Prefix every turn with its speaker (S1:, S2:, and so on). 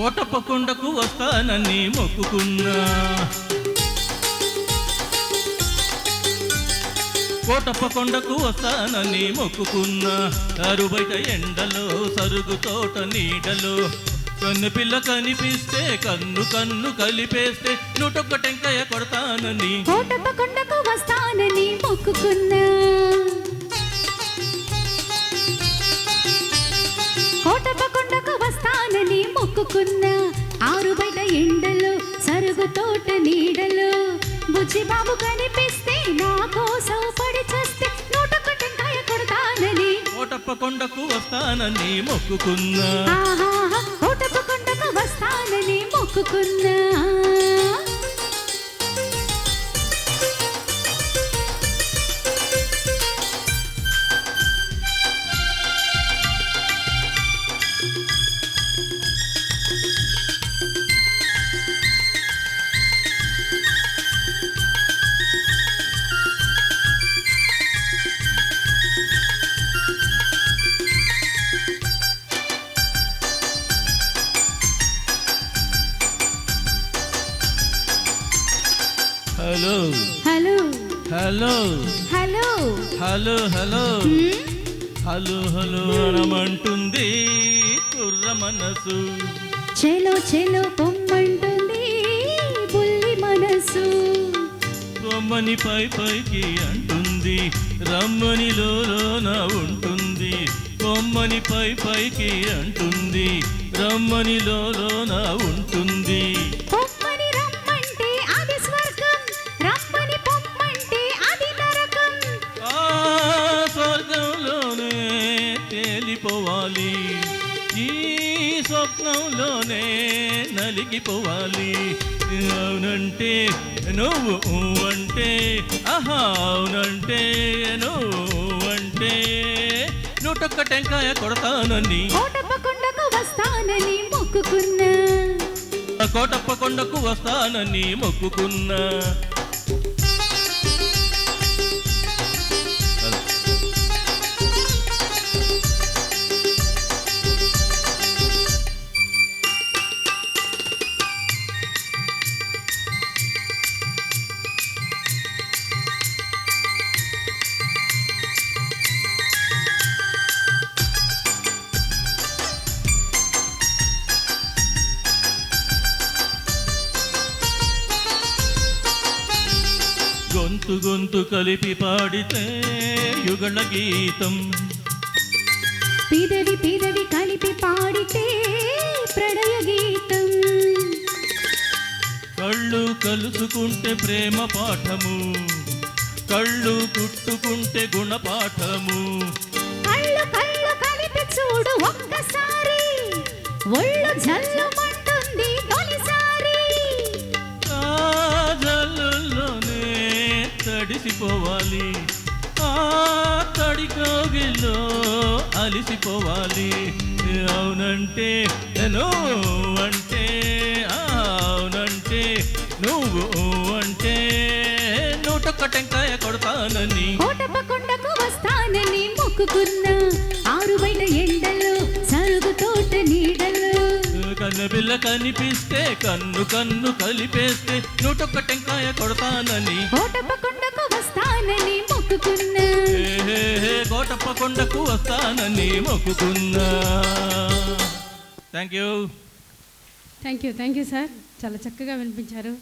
S1: కోటప్ప కొండకు వస్తానని మొక్కుకున్నా. కోటప్ప కొండకు వస్తానని మొక్కుకున్నా. అరుబయట ఎండలో సరుగు తోట నీడలో కన్ను పిల్ల కనిపిస్తే కన్ను కన్ను కలిపేస్తే నూటొక్క టెంకాయ కొడతానని.
S2: కోటప్పకొండకు వస్తానని మొక్కుకున్నా. మొక్కుకున్నా ఆరు బయట ఎండలో సరుగు తోట నీడలో. బుజ్జి బాబు కనిపిస్తే నా కోసం పడి చేస్తే నూటొక్క టెంకాయ కొడతానని.
S1: కోటప్ప కొండకు వస్తానని మొక్కుకున్నా.
S2: కోటప్ప కొండకు వస్తానని మొక్కుకున్నా.
S1: Hello.
S2: Hello.
S1: Hello.
S2: Hello.
S1: Hello hello? Hello hello అనమంటుంది కుర్ర మనసు.
S2: చెలో చెలో పొమ్మంటుంది బుల్లి మనసు.
S1: బొమ్మని పై పైకి అంటుంది రమ్మని లోన ఉంటుంది. బొమ్మని పై పైకి అంటుంది రమ్మని లోన ఉంటుంది. తేలిపోవాలి ఈ స్వప్నంలోనే నలిగిపోవాలి. అవునంటే నువ్వు అంటే ఆహా అవునంటే నువ్వు అంటే నూటొక్క టెంకాయ కొడతానని.
S2: కోటప్ప కొండకు వస్తానని మొక్కుకున్నా.
S1: కోటప్ప కొండకు వస్తానని మొక్కుకున్నా. గొంతు గొంతు కలిపి పాడితే యుగళ గీతం.
S2: పిదవి పిదవి కలిపి పాడితే ప్రణయ గీతం.
S1: కళ్ళు కలుసుకుంటే ప్రేమ పాఠము. కళ్ళు కుట్టుకుంటే గుణపాఠము.
S2: కళ్ళు కళ్ళు కలిపి చూడు ఒక్కసారి. ఒళ్ళు జల్లుమంటుంది
S1: తడిసిపోవాలి. ఆ తడి కోగిల్లో అలిసిపోవాలి. అవునంటే నువ్వు అంటే అవునంటే నువ్వు అంటే నూటొక్క టెంకాయ కొడతానని.
S2: కోటప్ప కొండకు వస్తానని మొక్కుకున్నా ఆరు బయట ఎండలో సరుగు తోట నీడలో.
S1: కన్ను పిల్ల కనిపిస్తే కన్ను కన్ను కలిపేస్తే నూటొక్క టెంకాయ కొడతానని.
S2: కొండకు వస్తానని మొక్కుకున్నా.
S1: కోటప్ప కొండకు వస్తానని మొక్కుకున్నా. Thank you
S3: thank you thank you sir చాలా చక్కగా వినిపించారు.